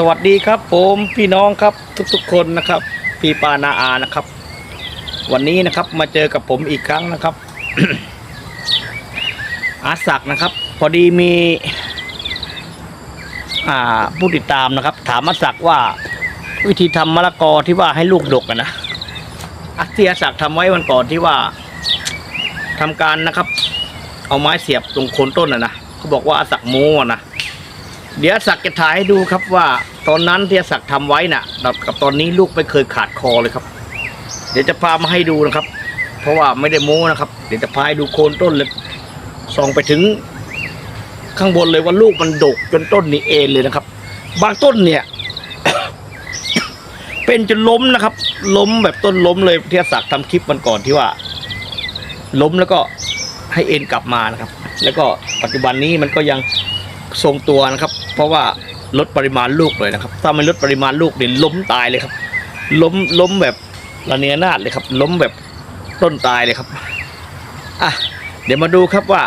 สวัสดีครับผมพี่น้องครับทุกๆคนนะครับ พี่ปานาอานะครับ วันนี้นะครับมาเจอกับผมอีกครั้งนะครับ อาศักนะครับ พอดีมีผู้ติดตามนะครับ ถามอาศักว่าวิธีทำมะละกอที่ว่าให้ลูกดกนะอาที่อาศักทำไว้วันก่อนที่ว่าทำการนะครับ เอาไม้เสียบตรงโคนต้นอะนะเขาบอกว่าอาศักโม้นะ เดี๋ยวศักดิ์จะถ่ายให้ดูครับว่า ตอนนั้นที่ศักดิ์ทำไว้น่ะกับตอนนี้ลูกไม่เคยขาดคอเลยครับ เดี๋ยวจะพามาให้ดูนะครับ เพราะว่าไม่ได้โม้นะครับ เดี๋ยวจะพาให้ดูโคนต้นเลยส่องไปถึงข้างบนเลยว่าลูกมันดกจนต้นนี่เอ็นเลยนะครับ บางต้นเนี่ย เป็นจนล้มนะครับ ล้มแบบต้นล้มเลยที่ศักดิ์ทำคลิปมันก่อนที่ว่า ล้มแล้วก็ให้เอ็นกลับมานะครับ แล้วก็ปัจจุบันนี้มันก็ยัง ทรงตัวนะครับ เพราะว่าลดปริมาณลูกเลยนะครับ ถ้าไม่ลดปริมาณลูกเนี่ยล้มตายเลยครับ ล้มล้มแบบระเนียนาดเลยครับ ล้มแบบต้นตายเลยครับอะเดี๋ยวมาดูครับว่า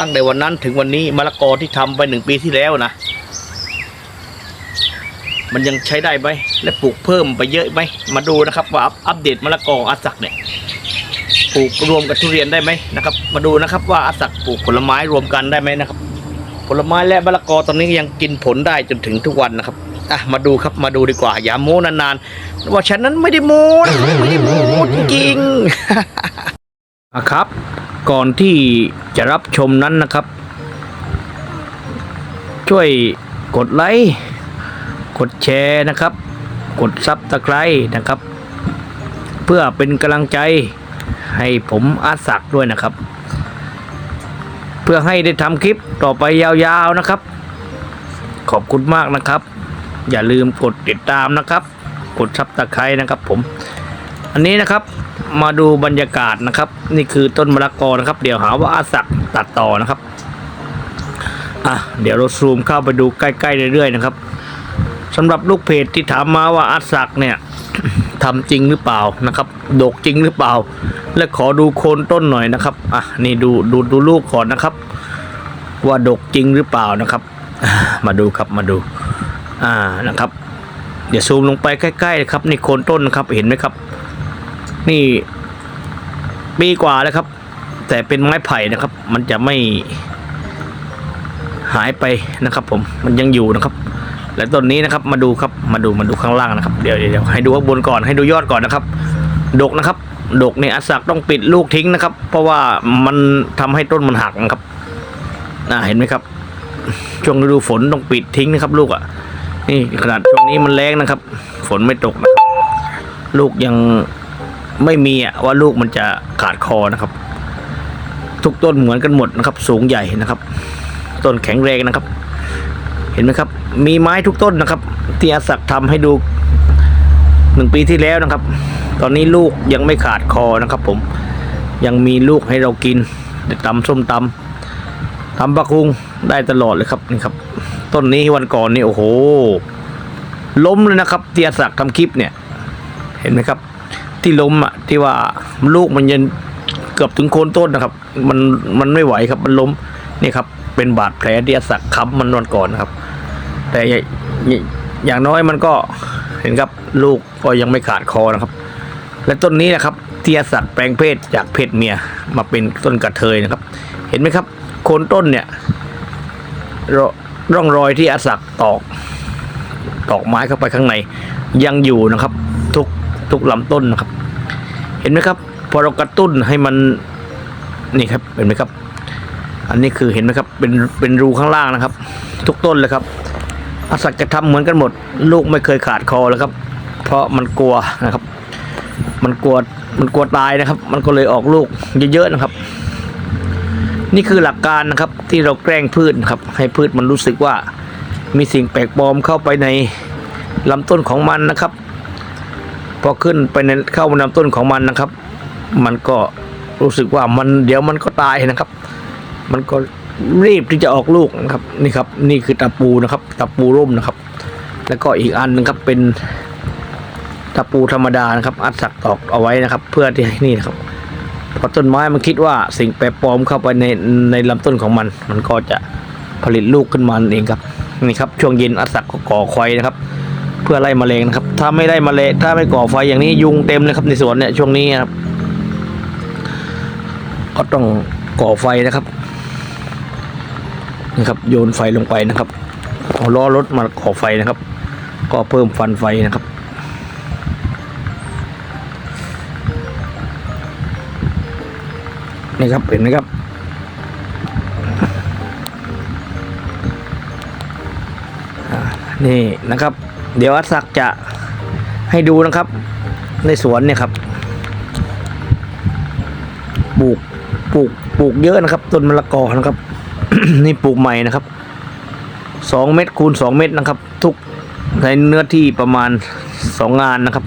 ตั้งแต่วันนั้นถึงวันนี้มะละกอที่ทำไปหนึ่งปีที่แล้วนะมันยังใช้ได้ไหมและปลูกเพิ่มไปเยอะไหมมาดูนะครับ ว่าอัปอัปเดตมะละกออาสักเนี่ยปลูกรวมกับทุเรียนได้ไหมนะครับ มาดูนะครับว่าอาสักปลูกผลไม้รวมกันได้ไหมนะครับ ผลไม้และมะละกอตอนนี้ยังกินผลได้จนถึงทุกวันนะครับอะมาดูครับมาดูดีกว่า อย่าโม้นานๆว่าฉันนั้นไม่ได้โม้นไม่ได้โม้จริงๆอะครับ ก่อนที่จะรับชมนั้นนะครับ ช่วยกดไลค์กดแชร์นะครับ กดซับตะไคร้นะครับ เพื่อเป็นกำลังใจให้ผมอาศักดิ์ด้วยนะครับ เพื่อให้ได้ทำคลิปต่อไปยาวๆนะครับ ขอบคุณมากนะครับ อย่าลืมกดติดตามนะครับ กดซับตะไคร้นะครับผม อันนี้นะครับมาดูบรรยากาศนะครับ นี่คือต้นมะละกอนะครับ เดี๋ยวหาว่าอาศักตัดต่อนะครับอะเดี๋ยวเราซูมเข้าไปดูใกล้ๆเรื่อยๆนะครับสำหรับลูกเพจที่ถามมาว่าอาศักเนี่ย ทำจริงหรือเปล่านะครับ ดกจริงหรือเปล่า และขอดูโคนต้นหน่อยนะครับอะนี่ดูดูดูลูกก่อนนะครับ ว่าดกจริงหรือเปล่านะครับ มาดูครับมาดู อ่านะครับ เดี๋ยวซูมลงไปใกล้ๆเลยครับนี่โคนต้นนะครับเห็นไหมครับ นี่ปีกว่าแล้วครับ แต่เป็นไม้ไผ่นะครับ มันจะไม่หายไปนะครับ ผมมันยังอยู่นะครับ และต้นนี้นะครับมาดูครับมาดูมาดูข้างล่างนะครับเดี๋ยวเดี๋ยวให้ดูข้างบนก่อนให้ดูยอดก่อนนะครับ ดกนะครับ ดกเนี่ยอาศักต้องปิดลูกทิ้งนะครับ เพราะว่ามันทำให้ต้นมันหักนะครับน่าเห็นไหมครับ ช่วงฤดูฝนต้องปิดทิ้งนะครับ ลูกอะนี่ขนาดช่วงนี้มันแรงนะครับ ฝนไม่ตกนะครับ ลูกยังไม่มีอะว่าลูกมันจะขาดคอนะครับ ทุกต้นเหมือนกันหมดนะครับ สูงใหญ่นะครับ ต้นแข็งแรงนะครับ เห็นไหมครับ มีไม้ทุกต้นนะครับ ที่อาศักทำให้ดูหนึ่งปีที่แล้วนะครับ ตอนนี้ลูกยังไม่ขาดคอนะครับผมยังมีลูกให้เรากินได้ตำส้มตำทำปลาคุงได้ตลอดเลยครับนี่ครับ ต้นนี้วันก่อนนี่โอ้โห ล้มเลยนะครับที่อาศักทำคลิปเนี่ย เห็นไหมครับ ที่ล้มอะที่ว่าลูกมันยันเกือบถึงโคนต้นนะครับ มันมันไม่ไหวครับมันล้ม นี่ครับเป็นบาดแผลที่อาศักค้ำมันวันก่อนนะครับ แต่อย่างน้อยมันก็เห็นครับลูกก็ยังไม่ขาดคอนะครับ และต้นนี้นะครับที่อาศักแปลงเพศจากเพศเมียมาเป็นต้นกระเทยนะครับ เห็นไหมครับโคนต้นเนี่ยรร่องรอยที่อาศักตอกตอกไม้เข้าไปข้างใน ยังอยู่นะครับ ทุกทุกลำต้นนะครับ เห็นไหมครับ พอเรากระตุ้นให้มันนี่ครับเห็นไหมครับ อันนี้คือเห็นไหมครับเป็นเป็นรูข้างล่างนะครับ ทุกต้นเลยครับอาศักจะทำเหมือนกันหมด ลูกไม่เคยขาดคอเลยครับ เพราะมันกลัวนะครับ มันกลัวมันกลัวตายนะครับ มันก็เลยออกลูกเยอะๆนะครับ นี่คือหลักการนะครับที่เราแกล้งพืชครับ ให้พืชมันรู้สึกว่ามีสิ่งแปลกปลอมเข้าไปในลำต้นของมันนะครับ พอขึ้นไปในเข้าลำต้นของมันนะครับ มันก็รู้สึกว่ามันเดี๋ยวมันก็ตายนะครับ มันก็รีบที่จะออกลูกนะครับนี่ครับ นี่คือตะปูนะครับตะปูร่มนะครับ แล้วก็อีกอันนึงครับเป็นตะปูธรรมดานะครับ อัดสักตอกเอาไว้นะครับ เพื่อที่นี่นะครับพอต้นไม้มันคิดว่าสิ่งแปลกปลอมเข้าไปในในลำต้นของมัน มันก็จะผลิตลูกขึ้นมานเองครับนี่ครับช่วงเย็นอัดสักก็ก่อไฟนะครับ เพื่อไล่แมลงนะครับ ถ้าไม่ไล่แมลงถ้าไม่ก่อไฟอย่างนี้ยุงเต็มเลยครับในสวนเนี่ยช่วงนี้ครับก็ต้องก่อไฟนะครับ นี่ครับ โยนไฟลงไปนะครับเอาล้อรถมาก่อไฟนะครับ ก็เพิ่มฟันไฟนะครับนี่ครับเห็นไหมครับนี่นะครับ เดี๋ยวอัศักจะให้ดูนะครับ ในสวนเนี่ยครับปลูกปลูกปลูกเยอะนะครับ ต้นมะละกอนะครับ นี่ปลูกใหม่นะครับสองเม็ดคูณสองเม็ดนะครับ ทุกในเนื้อที่ประมาณสองงานนะครับ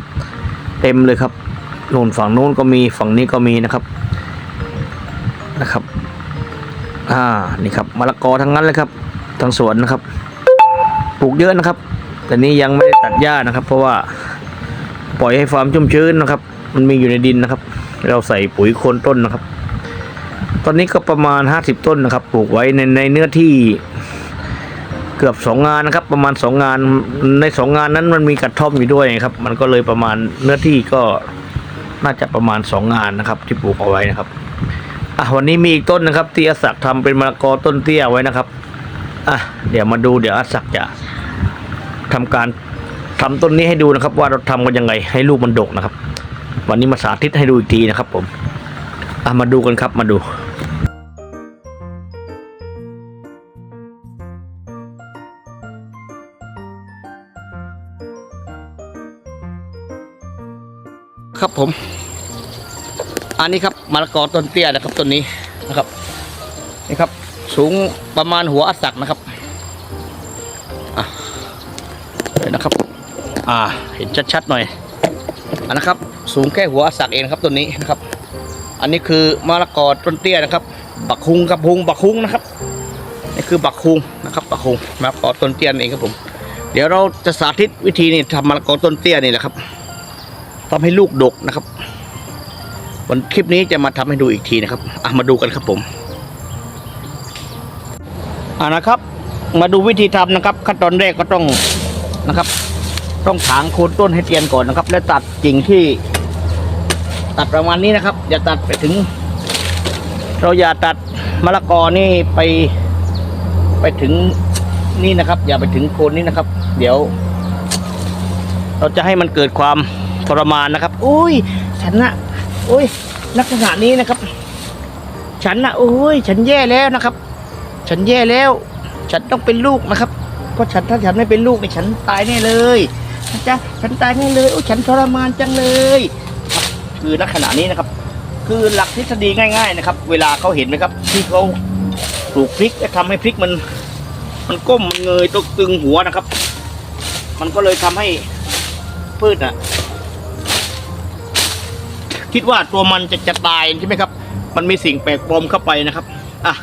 เต็มเลยครับโน่นฝั่งโน้นก็มีฝั่งนี้ก็มีนะครับนะครับอ่านี่ครับมะละกอทั้งนั้นเลยครับทั้งสวนนะครับ ปลูกเยอะนะครับ แต่นี้ยังไม่ได้ตัดหญ้านะครับ เพราะว่าปล่อยให้ฟาร์มชุ่มชื้นนะครับ มันมีอยู่ในดินนะครับ เราใส่ปุ๋ยโคนต้นนะครับ ตอนนี้ก็ประมาณ 50 ต้นนะครับ ปลูกไว้ในในเนื้อที่เกือบสองงานนะครับ ประมาณสองงานในสองงานนั้นมันมีกระท่อมอยู่ด้วยครับ มันก็เลยประมาณเนื้อที่ก็น่าจะประมาณสองงานนะครับ ที่ปลูกเอาไว้นะครับอะวันนี้มีอีกต้นนะครับที่อาศักดิ์ทำเป็นมะละกอต้นเตี้ยไว้นะครับอะเดี๋ยวมาดูเดี๋ยวอาศักจะทำการทำต้นนี้ให้ดูนะครับ ว่าเราทำกันยังไงให้ลูกมันดกนะครับ วันนี้มาสาธิตให้ดูอีกทีนะครับ ผมอะมาดูกันครับมาดู ครับผม อันนี้ครับมะละกอต้นเตี้ยนะครับต้นนี้นะครับ นี่ครับ สูงประมาณหัวอัสสักนะครับอะเลยนนะครับ อ่า เห็นชัดๆหน่อยอันนะครับ สูงแค่หัวอัสสักเองนครับต้นนี้นะครับ อันนี้คือมะละกอต้นเตี้ยนะครับ บักคุงกับพุงบักคุงนะครับนี่คือบักคุงนะครับบักคุงมะละกอต้นเตี้ยนี่เองครับผม เดี๋ยวเราจะสาธิตวิธีนี่ทำมะละกอต้นเตี้ยนี่แหละครับ ทำให้ลูกดกนะครับ วันคลิปนี้จะมาทำให้ดูอีกทีนะครับอะมาดูกันครับผมอ่านะครับ มาดูวิธีทำนะครับ ขั้นตอนแรกก็ต้องนะครับ ต้องถางโคนต้นให้เตียนก่อนนะครับ แล้วตัดกิ่งที่ตัดประมาณนี้นะครับ อย่าตัดไปถึง เราอย่าตัดมะละกอนี่ไปไปถึงนี่นะครับ อย่าไปถึงโคนนี้นะครับ เดี๋ยว เราจะให้มันเกิดความ ทรมานนะครับอุ้ย ฉันนะอุ้ยลักษณะนี้นะครับ ฉันนะอุ้ย ฉันแย่แล้วนะครับ ฉันแย่แล้ว ฉันต้องเป็นลูกนะครับ เพราะฉันถ้าฉันไม่เป็นลูกเนี่ยฉันตายแน่เลยนะจ๊ะฉันตายแน่เลยโอ้ยฉันทรมานจังเลยครับคือลักษณะนี้นะครับ คือหลักทฤษฎีง่าย ๆ นะครับ เวลาเขาเห็นไหมครับ ที่เขาปลูกพริกแล้วทำให้พริกมัน มันก้มมันเงยตกตึงหัวนะครับ มันก็เลยทำให้พืชอะ คิดว่าตัวมันจะจะตายใช่ไหมครับ มันมีสิ่งแปลกปลอมเข้าไปนะครับอะ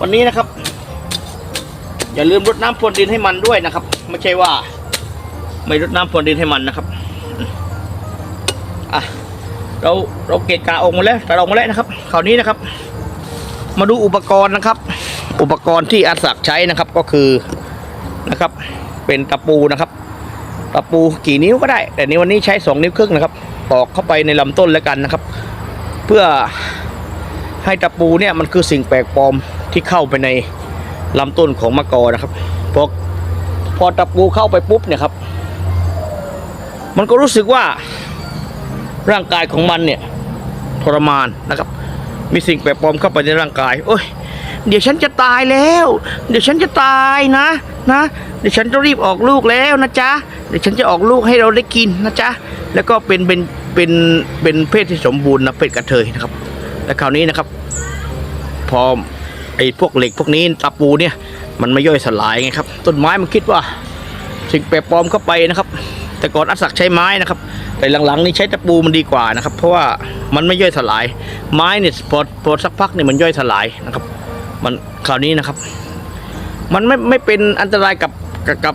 วันนี้นะครับ อย่าลืมรดน้ำพรวนดินให้มันด้วยนะครับ ไม่ใช่ว่า ไม่รดน้ำพรวนดินให้มันนะครับอะเราเราเกะกะออกมาแล้วแต่ออกมาแล้วนะครับคราวนี้นะครับ มาดูอุปกรณ์นะครับ อุปกรณ์ที่อาศักใช้นะครับก็คือนะครับ เป็นตะปูนะครับ ตะปูกี่นิ้วก็ได้ แต่ในวันนี้ใช้สองนิ้วครึ่งนะครับ ตอกเข้าไปในลำต้นแล้วกันนะครับ เพื่อให้ตะปูเนี่ยมันคือสิ่งแปลกปลอมที่เข้าไปในลำต้นของมะกอนะครับพอพอตะปูเข้าไปปุ๊บเนี่ยครับ มันก็รู้สึกว่าร่างกายของมันเนี่ยทรมานนะครับ มีสิ่งแปลกปลอมเข้าไปในร่างกาย โอ้ย เดี๋ยวฉันจะตายแล้ว เดี๋ยวฉันจะตายนะนะ เดี๋ยวฉันจะรีบออกลูกแล้วนะจ๊ะ เดี๋ยวฉันจะออกลูกให้เราได้กินนะจ๊ะ แล้วก็เป็นเป็นเป็นเป็นเพศที่สมบูรณ์นะเพศกระเทยนะครับ และคราวนี้นะครับ พอไอ้พวกเหล็กพวกนี้ตะปูเนี่ย มันไม่ย่อยสลายไงครับ ต้นไม้มันคิดว่า สิ่งแปลกปลอมเข้าไปนะครับ แต่ก่อนอัศกใช้ไม้นะครับ แต่หลังๆนี่ใช้ตะปูมันดีกว่านะครับ เพราะว่ามันไม่ย่อยสลาย ไม้เนี่ยพอพอสักพักเนี่ยมันย่อยสลายนะครับ มันคราวนี้นะครับ มันไม่ไม่เป็นอันตรายกับกับ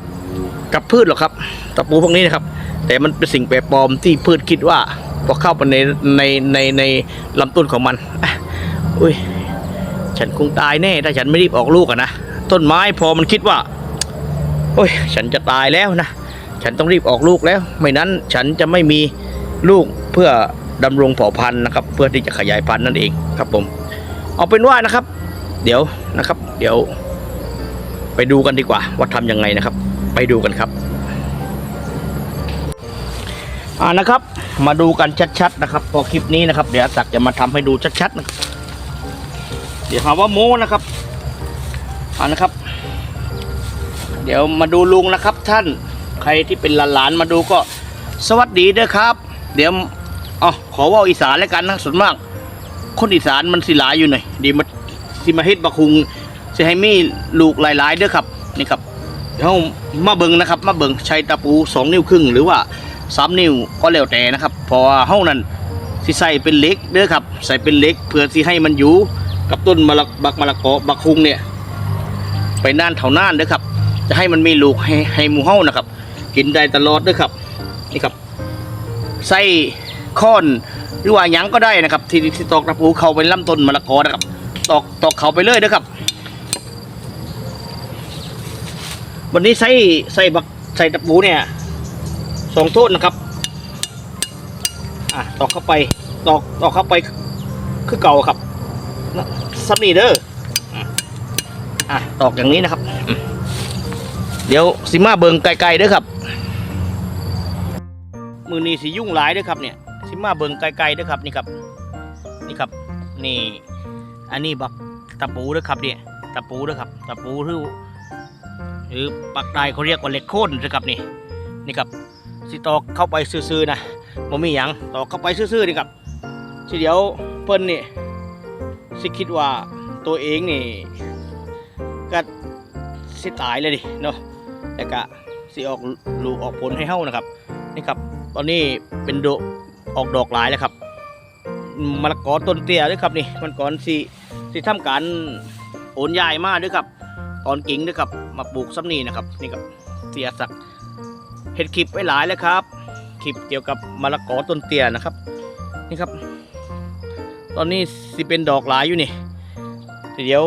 กับพืชหรอกครับ ตะปูพวกนี้นะครับ แต่มันเป็นสิ่งแปลกปลอมที่พืชคิดว่าพอเข้าไปในในในในลำต้นของมันอุ้ยฉันคงตายแน่ ถ้าฉันไม่รีบออกลูกอะนะต้นไม้พอมันคิดว่าโอ้ยฉันจะตายแล้วนะฉันต้องรีบออกลูกแล้ว ไม่นั้นฉันจะไม่มีลูกเพื่อดำรงเผ่าพันธุ์นะครับ เพื่อที่จะขยายพันธุ์นั่นเองครับผม เอาเป็นว่านะครับ เดี๋ยวนะครับ เดี๋ยว ไปดูกันดีกว่าว่าทำยังไงนะครับ ไปดูกันครับ อ่านะครับ มาดูกันชัดๆนะครับ พอคลิปนี้นะครับ เดี๋ยวศักจะมาทำให้ดูชัดๆนะครับเดี๋ยวหาว่าโม้นะครับอ่านะครับ เดี๋ยวมาดูลุงนะครับ ท่านใครที่เป็นหลานๆมาดูก็สวัสดีเด้อครับ เดี๋ยวอ๋อขอว่าอีสานแล้วกันนะส่วนมาก คนอีสานมันสิหลายอยู่หน่อยดีมาสิมาเฮ็ดบักคุงสิให้มีลูกหลายๆเด้อครับนี่ครับเฮามาเบิงนะครับ มาเบิงใช้ตะปูสองนิ้วครึ่งหรือว่า สามนิ้วก็แล้วแต่นะครับเพราะว่าเฮานั้นสิใส่เป็นเล็กเด้อครับ ใส่เป็นเล็กเพื่อสิให้มันอยู่กับต้นมะละบักมะละกอบักคุงเนี่ย ไปนานเท่านานเด้อครับ จะให้มันมีลูกให้ให้หมูเฮานะครับ กินได้ตลอดเด้อครับนี่ครับใส่ค้อนหรือว่ายังก็ได้นะครับ ที่ที่ตอกตะปูเขาไปลำต้นมะละกอนะครับ ตอกตอกเขาไปเลยเด้อครับ วันนี้ใส่ใส่บักใส่ตะปูเนี่ย สองโทษนะครับ อะตอกเข้าไปตอกตอกเข้าไปคือเก่าครับซับนี่เด้ออะอะตอกอย่างนี้นะครับ เดี๋ยวสิมาเบิงไกลๆเด้อครับ มือนี้สิยุ่งหลายเด้อครับเนี่ยสิมาเบิงไกลๆเด้อครับนี่ครับนี่ครับนี่อันนี้บักตะปูเด้อครับเนี่ยตะปูเด้อครับตะปูหรือหรือปักใดเขาเรียกว่าเล็กโค่นนะครับนี่นี่ครับ สิตอกเข้าไปซื่อๆนะบ่มีหยังตอกเข้าไปซื่อๆนี่ครับทีเดียวเพิ่นนี่สิคิดว่าตัวเองนี่ก็สิตายเลยดิเนาะแต่ก็สิออกลูกออกผลให้เฮานะครับนี่ครับ ตอนนี้เป็นดออกดอกหลายแล้วครับมะละกอต้นเตี้ยด้วยครับนี่มันก่อนสิสิทำการโอนย้ายมาด้วยครับ ตอนกิ่งด้วยครับ มาปลูกซ้ำนี่นะครับนี่ครับเสียสัก์ เห็ดคลิปไว้หลายแล้วครับคลิปเกี่ยวกับมะละกอต้นเตี้ยนะครับ นี่ครับ ตอนนี้สิเป็นดอกหลายอยู่นี่ เดี๋ยว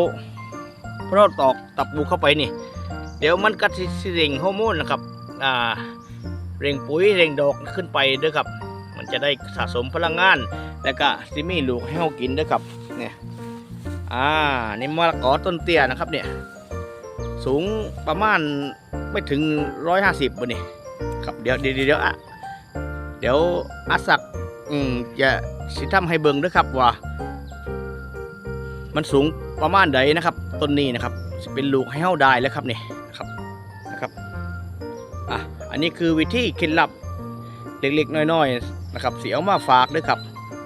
เพราะเราตอกตับปูเข้าไปนี่ เดี๋ยวมันก็สิสิเร่งฮอร์โมนนะครับอ่าเร่งปุ๋ยเร่งดอกขึ้นไปด้วยครับ มันจะได้สะสมพลังงาน แล้วก็ซิมีลูกให้เรากินด้วยครับเนี่ยอ่านี่มะละกอต้นเตี้ยนะครับเนี่ยสูงประมาณไม่ถึงร้อยห้าสิบบนี่ ครับเดี๋ยวเดี๋ยวเดี๋ยวอะเดี๋ยวอาศักอืมจะสิทำให้เบิ่งด้วยครับว่า มันสูงประมาณใดนะครับต้นนี้นะครับเป็นลูกให้เฮาได้แล้วครับนี่นะครับนะครับอะอันนี้คือวิธีเคล็ดลับเล็กๆน้อยๆนะครับเสียวมาฝากด้วยครับ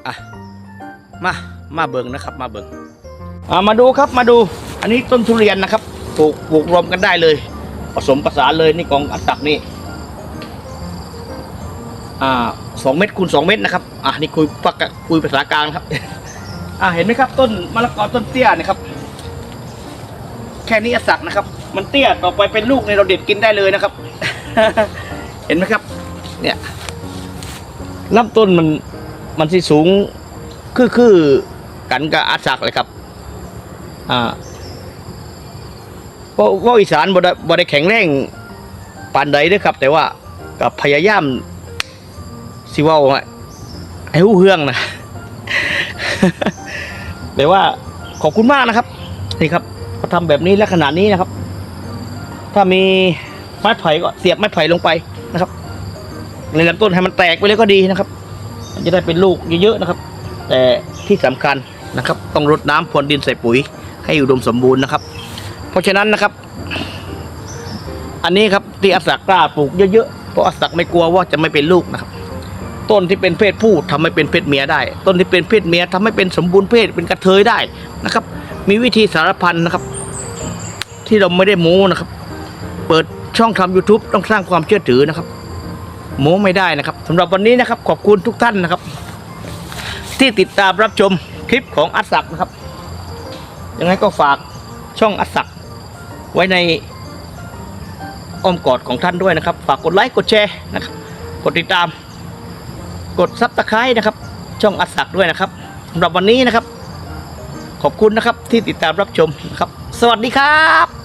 อะมามาเบิ่งนะครับมาเบิ่งอ่ามาดูครับมาดู อันนี้ต้นทุเรียนนะครับปลูกปลูกรวมกันได้เลย ผสมประสานเลยนี่กองอัดตักนี่ อ่าสองเม็ดคูณสองเม็ดนะครับอะนี่คุยปักคุยภาษากลางครับอ่าเห็นไหมครับ ต้นมะละกอต้นเตี้ยนะครับ แค่นี้อัดสักนะครับ มันเตี้ยต่อไปเป็นลูกในเราเด็ดกินได้เลยนะครับ เห็นไหมครับ เนี่ยลำต้นมันมันสิสูงคือคือกันกับอาสักเลยครับ อ่าเพราะว่าอีสานบ่ได้บ่ได้แข็งแรงปานใดด้อครับ แต่ว่ากับพยายาม สิว่าให้หู้เฮืองนะแต่ว่าขอบคุณมากนะครับ นี่ครับเขาทำแบบนี้และขนาดนี้นะครับ ถ้ามีไม้ไผ่ก็เสียบไม้ไผ่ลงไปนะครับ ในลำต้นให้มันแตกไปเลยก็ดีนะครับ มันจะได้เป็นลูกเยอะๆนะครับ แต่ที่สำคัญนะครับ ต้องรดน้ำพรวนดินใส่ปุ๋ย ให้อุดมสมบูรณ์นะครับ เพราะฉะนั้นนะครับ อันนี้ครับที่อาศักกล้าปลูกเยอะๆเพราะอาศักไม่กลัวว่าจะไม่เป็นลูกนะครับ ต้นที่เป็นเพศผู้ทำให้เป็นเพศเมียได้ ต้นที่เป็นเพศเมียทำให้เป็นสมบูรณ์เพศเป็นกระเทยได้นะครับ มีวิธีสารพันนะครับ ที่เราไม่ได้โม้นะครับ เปิดช่องทำ YouTube ต้องสร้างความเชื่อถือนะครับ โม้ไม่ได้นะครับสำหรับวันนี้นะครับ ขอบคุณทุกท่านนะครับ ที่ติดตามรับชมคลิปของอัศศักดิ์นะครับยังไงก็ฝากช่องอัศศักดิ์ไว้ในอ้อมกอดของท่านด้วยนะครับ ฝากกดไลค์กดแชร์นะครับ กดติดตาม กดซับสไคร้นะครับ ช่องอัศักด้วยนะครับสำหรับวันนี้นะครับ ขอบคุณนะครับที่ติดตามรับชมนะครับ สวัสดีครับ